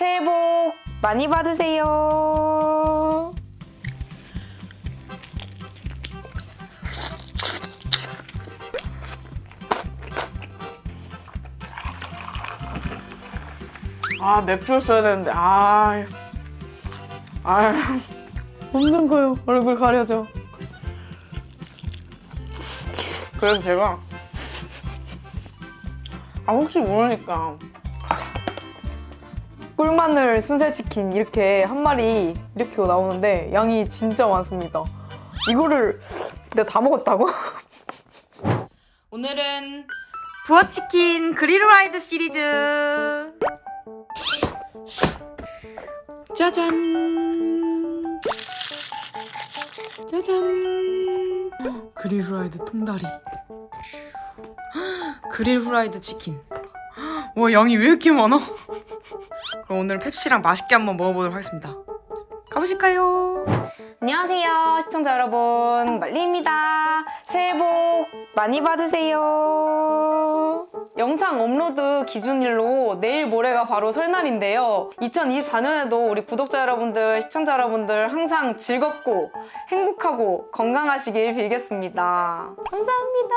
새해 복 많이 받으세요. 아 맥주였어야 되는데 아, 아 없는 거요. 얼굴 가려져. 그래서 제가. 아 혹시 모르니까 꿀마늘 순살치킨 이렇게 한 마리 이렇게 나오는데 양이 진짜 많습니다. 이거를 내가 다 먹었다고? 오늘은 부어치킨 그릴 후라이드 시리즈 짜잔 짜잔 그릴 후라이드 통다리 그릴 후라이드 치킨 와 양이 왜 이렇게 많아? 그럼 오늘 펩시랑 맛있게 한번 먹어보도록 하겠습니다. 가보실까요? 안녕하세요, 시청자 여러분. 말리입니다. 새해 복 많이 받으세요. 영상 업로드 기준일로 내일 모레가 바로 설날인데요. 2024년에도 우리 구독자 여러분들, 시청자 여러분들 항상 즐겁고 행복하고 건강하시길 빌겠습니다. 감사합니다.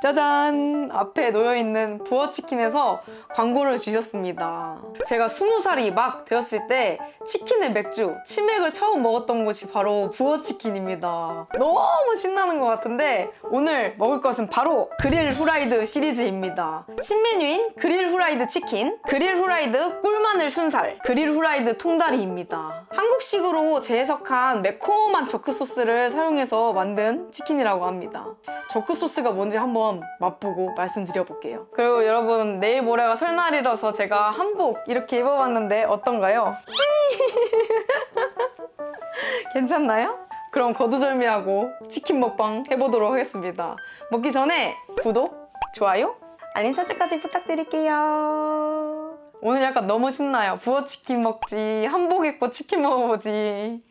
짜잔! 앞에 놓여있는 부어치킨에서 광고를 주셨습니다. 제가 20살이 막 되었을 때 치킨에 맥주, 치맥을 처음 먹었던 곳이 바로 부어치킨입니다. 너무 신나는 것 같은데 오늘 먹을 것은 바로 그릴 후라이드 시리즈입니다. 신메뉴인 그릴 후라이드 치킨, 그릴 후라이드 꿀마늘 순살, 그릴 후라이드 통다리입니다. 한국식으로 재해석한 매콤한 저크 소스를 사용해서 만든 치킨이라고 합니다. 저크 소스가 뭔지 한번 맛보고 말씀드려 볼게요. 그리고 여러분 내일 모레가 설날이라서 제가 한복 이렇게 입어봤는데 어떤가요? 괜찮나요? 그럼 거두절미하고 치킨 먹방 해보도록 하겠습니다. 먹기 전에 구독, 좋아요, 알림 설정까지 부탁드릴게요. 오늘 약간 너무 신나요. 부어치킨 먹지, 한복 입고 치킨 먹어보지.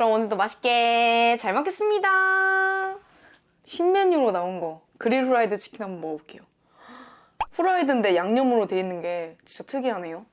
그럼 오늘도 맛있게 잘 먹겠습니다. 신메뉴로 나온 거 그릴 후라이드 치킨 한번 먹어볼게요. 후라이드인데 양념으로 돼 있는 게 진짜 특이하네요.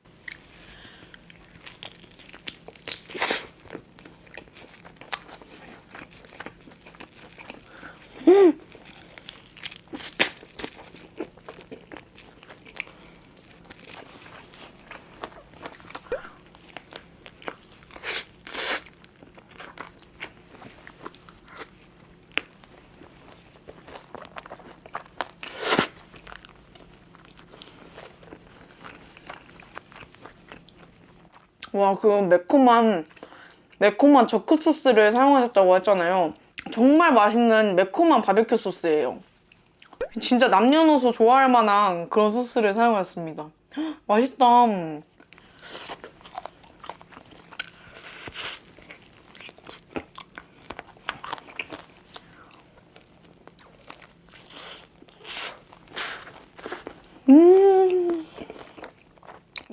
와, 그 매콤한 매콤한 저크 소스를 사용하셨다고 했잖아요. 정말 맛있는 매콤한 바베큐 소스예요. 진짜 남녀노소 좋아할 만한 그런 소스를 사용했습니다. 헉, 맛있다.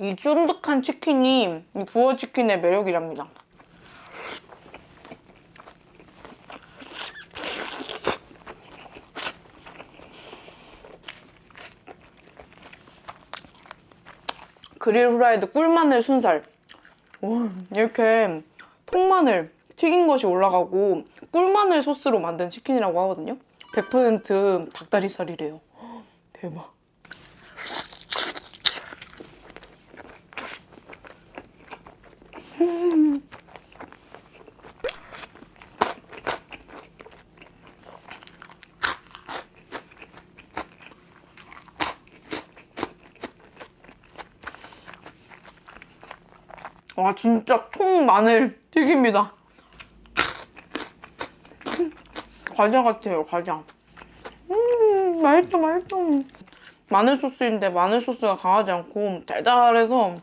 이 쫀득한 치킨이 이 부어 치킨의 매력이랍니다. 그릴 후라이드 꿀마늘 순살. 와, 이렇게 통마늘 튀긴 것이 올라가고 꿀마늘 소스로 만든 치킨이라고 하거든요. 100% 닭다리살이래요. 헉, 대박. 와 진짜 통 마늘 튀깁니다. 과자 같아요 과자. 음 맛있어 맛있어. 마늘 소스인데 마늘 소스가 강하지 않고 달달해서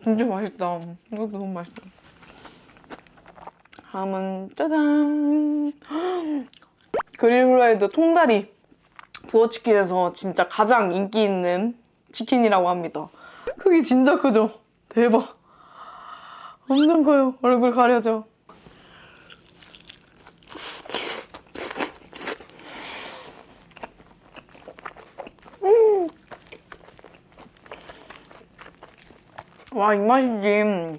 진짜 맛있다. 이것도 너무 맛있어. 다음은 짜잔 그릴 후라이드 통다리 부어치킨에서 진짜 가장 인기 있는 치킨이라고 합니다. 크기 진짜 크죠? 대박. 엄청 커요. 얼굴 가려져. 음. 와, 이 맛이지.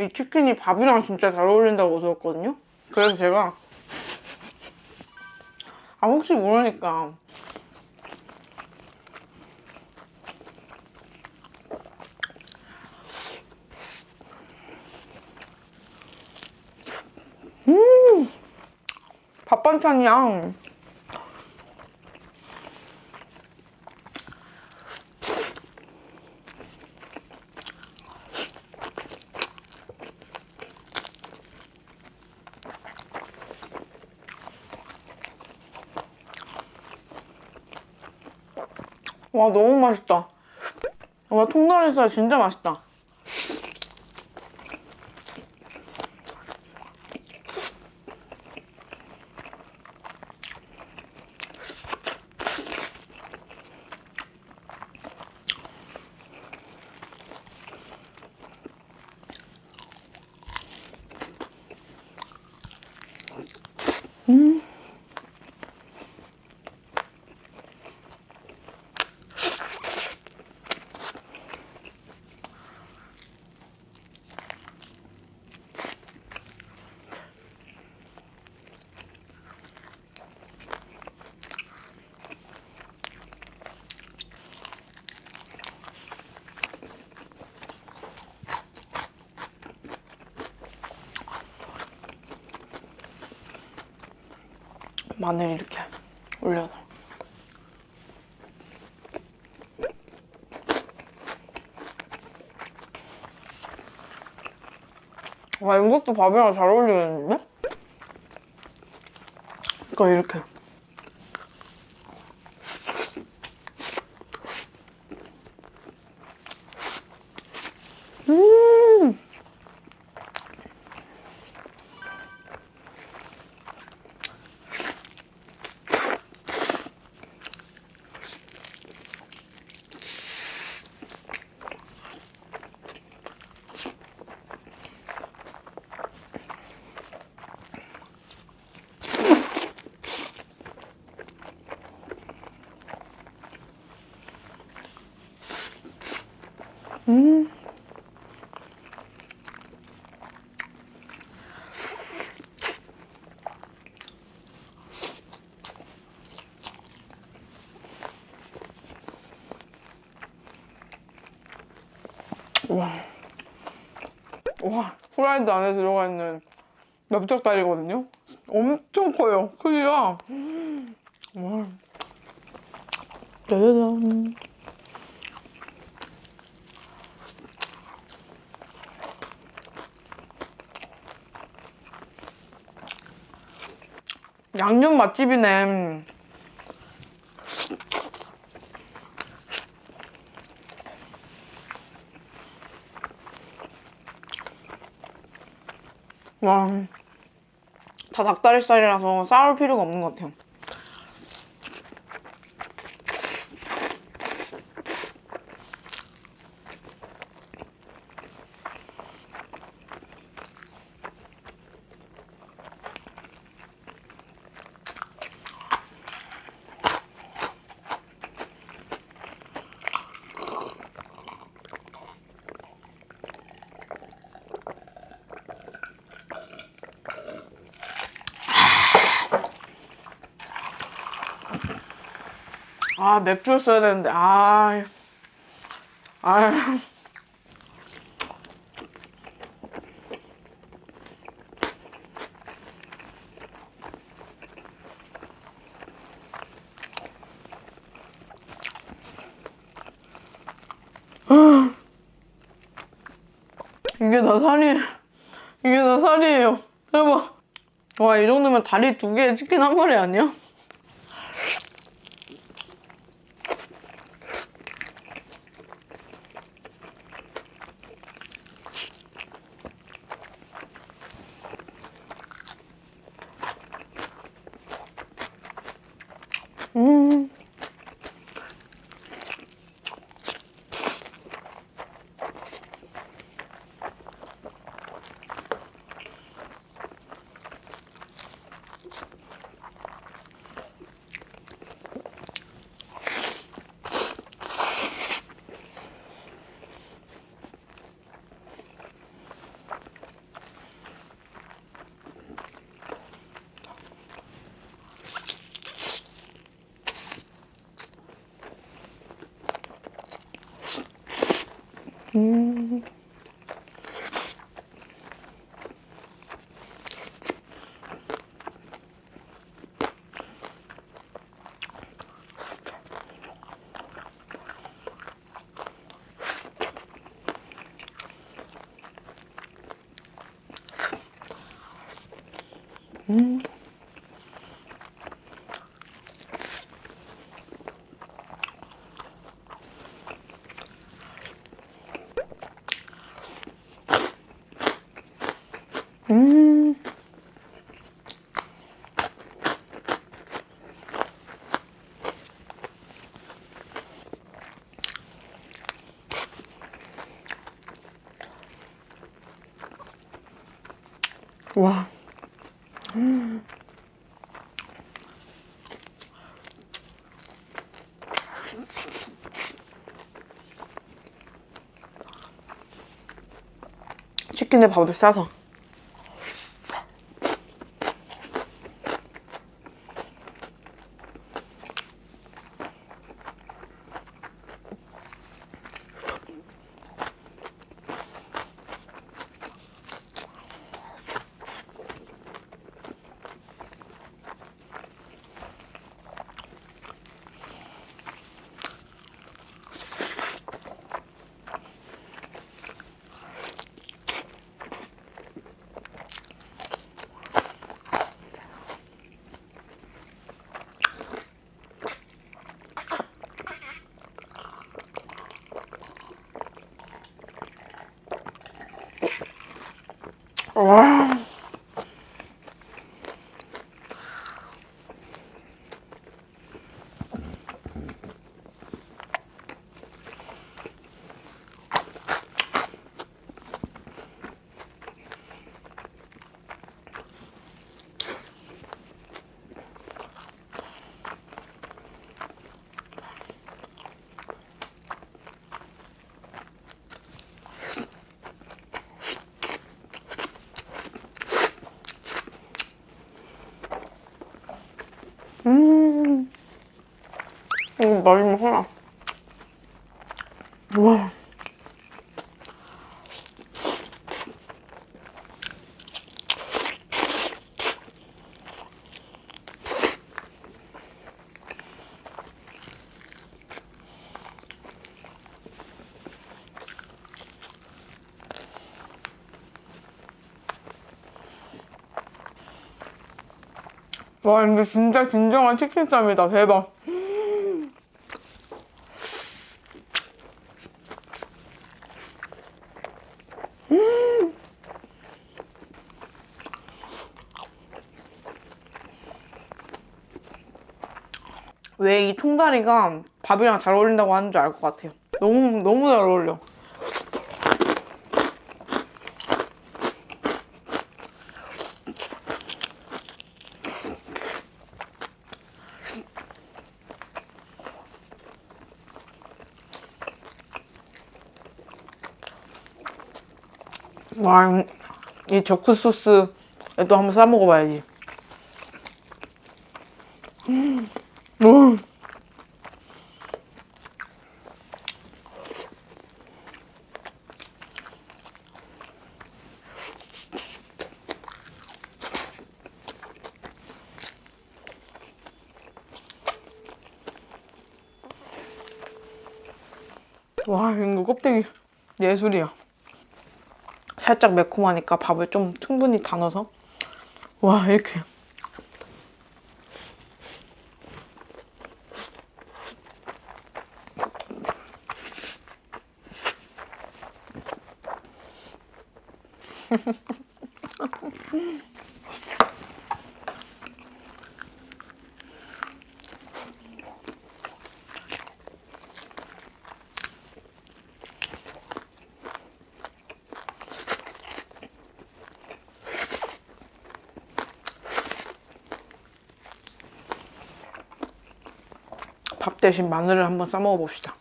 이 치킨이 밥이랑 진짜 잘 어울린다고 들었거든요? 그래서 제가 아 혹시 모르니까 반찬이랑 와 너무 맛있다. 와 통다리살 진짜 맛있다. 마늘 이렇게 올려서. 와 이것도 밥이랑 잘 어울리겠는데? 이거 이렇게. 음. 와. 와, 후라이드 안에 들어가 있는 넓적다리거든요? 엄청 커요, 크기가. 와. 짜자잔. 양념 맛집이네. 와, 다 닭다리살이라서 싸울 필요가 없는 것 같아요. 아, 맥주였어야 되는데, 아. 아. 이게 다 살이, 이게 다 살이에요. 대박. 와, 이 정도면 다리 두 개에 치킨 한 마리 아니야? 음. 와. 치킨에 밥을 싸서. 와. 음. 이거 마지막 하나. 와. 와, 근데 진짜 진정한 치킨쌈이다. 대박. 왜 이 통다리가 밥이랑 잘 어울린다고 하는 줄 알 것 같아요. 너무, 너무 잘 어울려. 와, 이 저크 소스에도 한번 싸 먹어봐야지. 음, 음. 와, 이거 껍데기 예술이야. 살짝 매콤하니까 밥을 좀 충분히 다 넣어서 와 이렇게 밥 대신 마늘을 한번 싸 먹어 봅시다.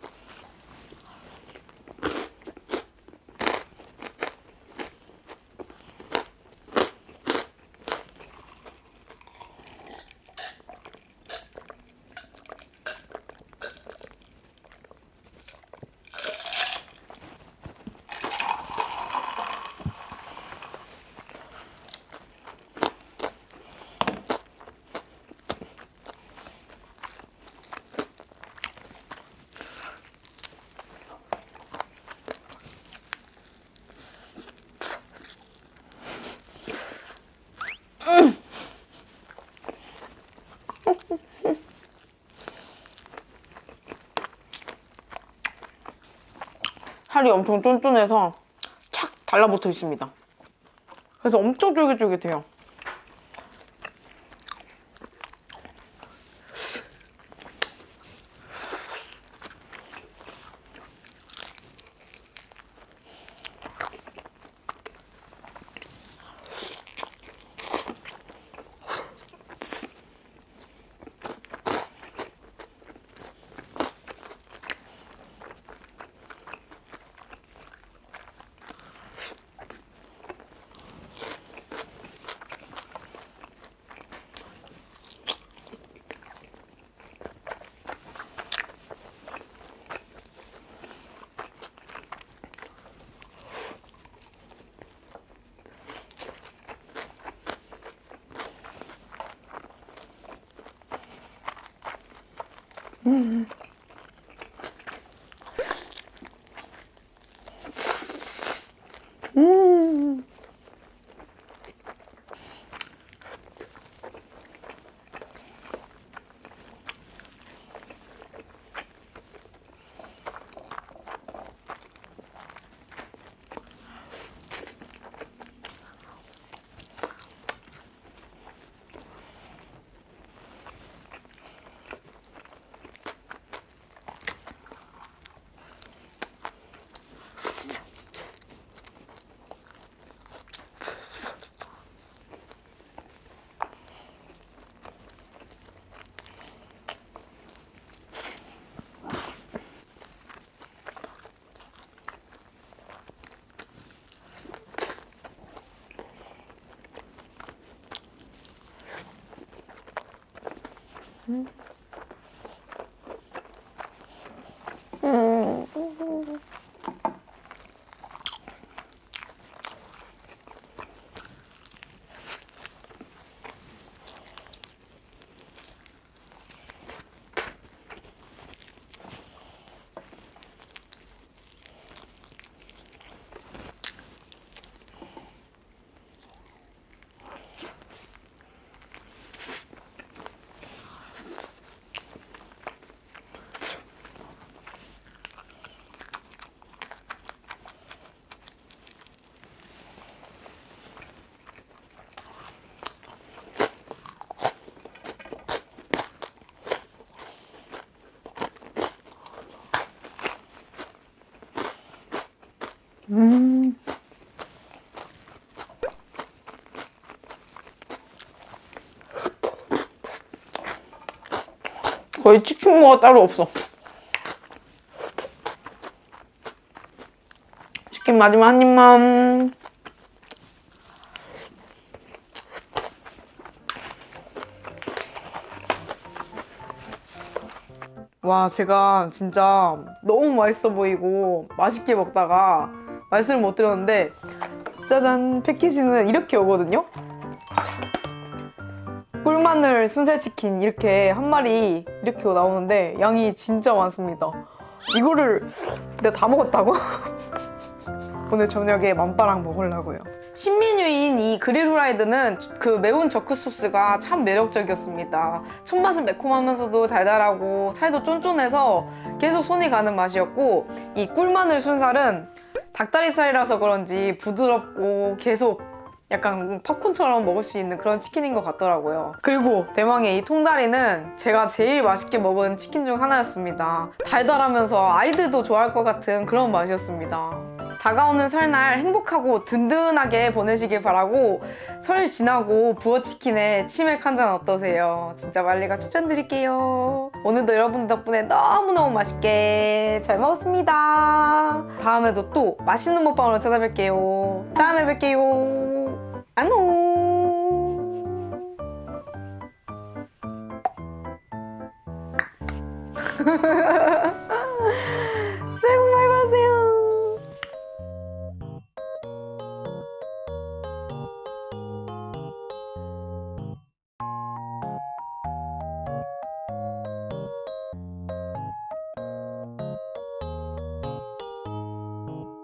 살이 엄청 쫀쫀해서 착 달라붙어 있습니다. 그래서 엄청 쫄깃쫄깃해요. Mm-hmm. 嗯。 음. 거의 치킨 무가 따로 없어. 치킨 마지막 한 입만. 와, 제가 진짜 너무 맛있어 보이고 맛있게 먹다가 말씀을 못 드렸는데 짜잔 패키지는 이렇게 오거든요. 꿀마늘 순살치킨 이렇게 한 마리 이렇게 나오는데 양이 진짜 많습니다. 이거를 내가 다 먹었다고? 오늘 저녁에 맘빠랑 먹으려고요. 신메뉴인 이 그릴 후라이드는 그 매운 저크 소스가 참 매력적이었습니다. 첫 맛은 매콤하면서도 달달하고 살도 쫀쫀해서 계속 손이 가는 맛이었고 이 꿀마늘 순살은 닭다리살이라서 그런지 부드럽고 계속 약간 팝콘처럼 먹을 수 있는 그런 치킨인 것 같더라고요. 그리고 대망의 이 통다리는 제가 제일 맛있게 먹은 치킨 중 하나였습니다. 달달하면서 아이들도 좋아할 것 같은 그런 맛이었습니다. 다가오는 설날 행복하고 든든하게 보내시길 바라고 설 지나고 부어치킨에 치맥 한 잔 어떠세요? 진짜 말리가 추천드릴게요. 오늘도 여러분 덕분에 너무너무 맛있게 잘 먹었습니다. 다음에도 또 맛있는 먹방으로 찾아뵐게요. 다음에 뵐게요. 안녕.